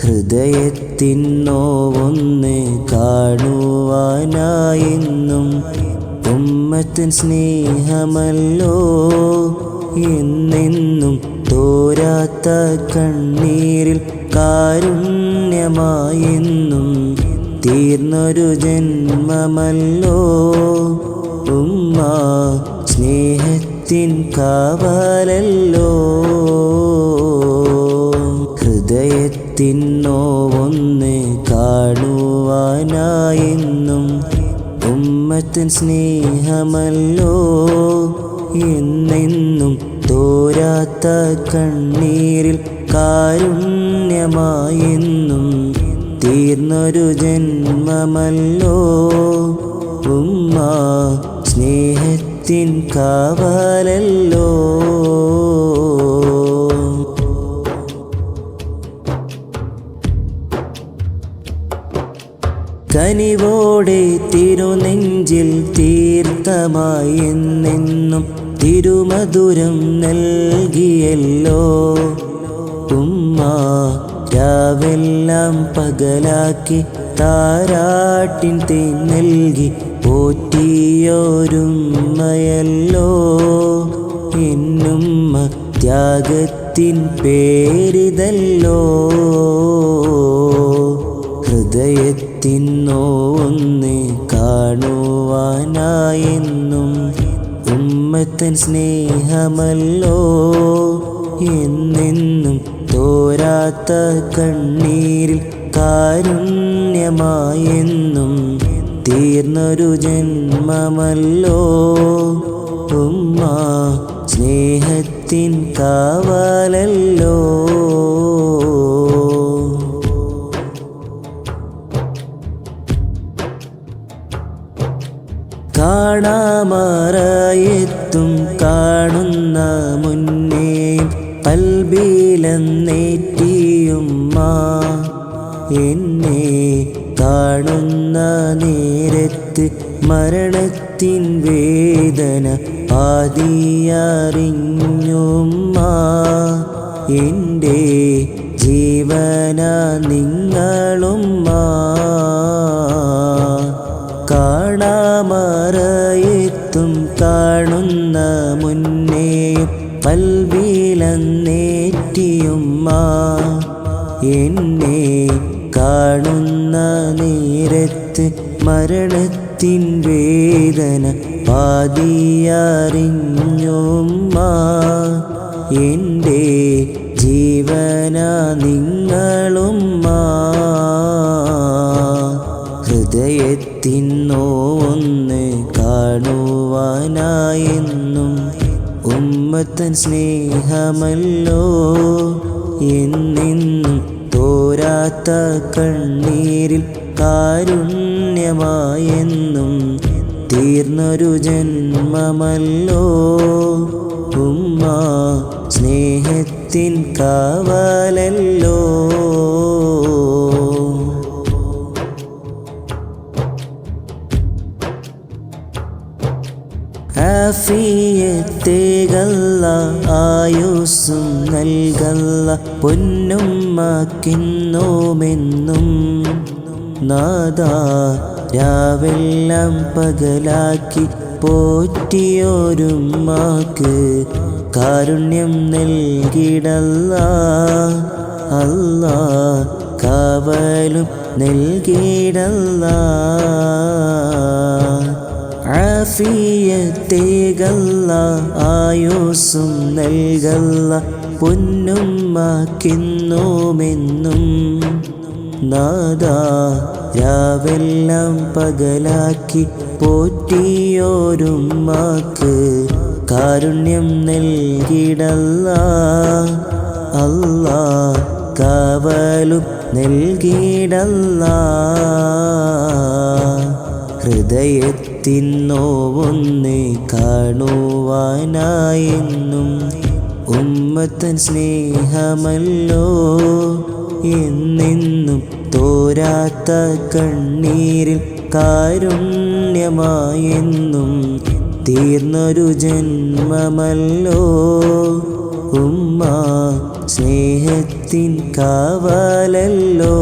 ഹൃദയത്തിൻ നോവൊന്ന് കാണുവാനായെന്നും ഉമ്മത്തിൻ സ്നേഹമല്ലോ എന്നെന്നും തോരാത്ത കണ്ണീരിൽ കാരുണ്യമായെന്നും തീർന്നൊരു ജന്മമല്ലോ. ഉമ്മ സ്നേഹത്തിൻ കാവലല്ലോ. ഹൃദയത്തിൻ നോവൊന്ന് കാണുവാനായെന്നും ഉമ്മത്തിൻ സ്നേഹമല്ലോ എന്നെന്നും തോരാത്ത കണ്ണീരിൽ കാരുണ്യമായെന്നും തീർന്നൊരു ജന്മമല്ലോ. ഉമ്മ സ്നേഹത്തിൻ കാവലല്ലോ. കനിവോടെ തിരുനെഞ്ചിൽ തീർത്ഥമായി എന്നെന്നും തിരുമധുരം നൽകിയല്ലോ. ഉമ്മ രാവെല്ലാം പകലാക്കി താരാട്ടിൻ തേ നൽകി പോറ്റിയോരുമ്മയല്ലോ. എന്നുമ്മ ത്യാഗത്തിൻ പേരിതല്ലോ. ഹൃദയത്തിൻ നോന്ന് കാണുവാനായെന്നും ഉമ്മത്തൻ സ്നേഹമല്ലോ എന്നെന്നും തോരാത്ത കണ്ണീരിൽ കാരുണ്യമായെന്നും തീർന്നൊരു ജന്മമല്ലോ. ഉമ്മ സ്നേഹത്തിൻ കാവലല്ലോ. കാണാമറയെത്തും കാണുന്ന മുന്നേയും കൽബീലെന്നേറ്റിയുമ്മ. എന്നെ കാണുന്ന നേരത്ത് മരണത്തിൻ വേദന ആദിയറിഞ്ഞുമ്മ. എന്റെ ജീവന നിങ്ങളുമ്മ. മുന്നേയും കൽവിലന്നേറ്റിയുമ്മ എന്നെ കാണുന്ന നേരത്ത് മരണത്തിൻ വേദന പാതിയറിഞ്ഞുമ്മ എന്റെ ജീവന നിങ്ങളുമ്മ. ഹൃദയത്തിൻ ഒന്ന് കാണുവാനായെന്നും ഉമ്മത്തൻ സ്നേഹമല്ലോ. എന്നെന്നും തോരാത്ത കണ്ണീരിൽ കാരുണ്യമായെന്നും തീർന്നൊരു ജന്മമല്ലോ. ഉമ്മ സ്നേഹത്തിൻ കാവലല്ലോ. ആഫിയത്തേകല്ല ആയുസ്സും നൽകല്ല പൊന്നുമ്മക്കിന്നോമെന്നും. നാദ രാവെല്ലാം പകലാക്കി പോറ്റിയോരുമാക്ക് കാരുണ്യം നൽകിടല്ല. അല്ല കാവലും നൽകിടല്ല. ആഫിയത്തേകല്ല ആയുസും നൽകല്ല പൊന്നുമ്മക്കിന്നോമെന്നും. നാദ രാവെല്ലാം പകലാക്കി പോറ്റിയോരുമ്മാക്ക് കാരുണ്യം നൽകിടല്ല. അല്ല കാവലും നൽകിടല്ല. ഹൃദയത്തിൻ നോവൊന്ന് കാണുവാനായെന്നും ഉമ്മത്തൻ സ്നേഹമല്ലോ എന്നെന്നും തോരാത്ത കണ്ണീരിൽ കാരുണ്യമായെന്നും തീർന്നൊരു ജന്മമല്ലോ. ഉമ്മ സ്നേഹത്തിൻ കാവലല്ലോ.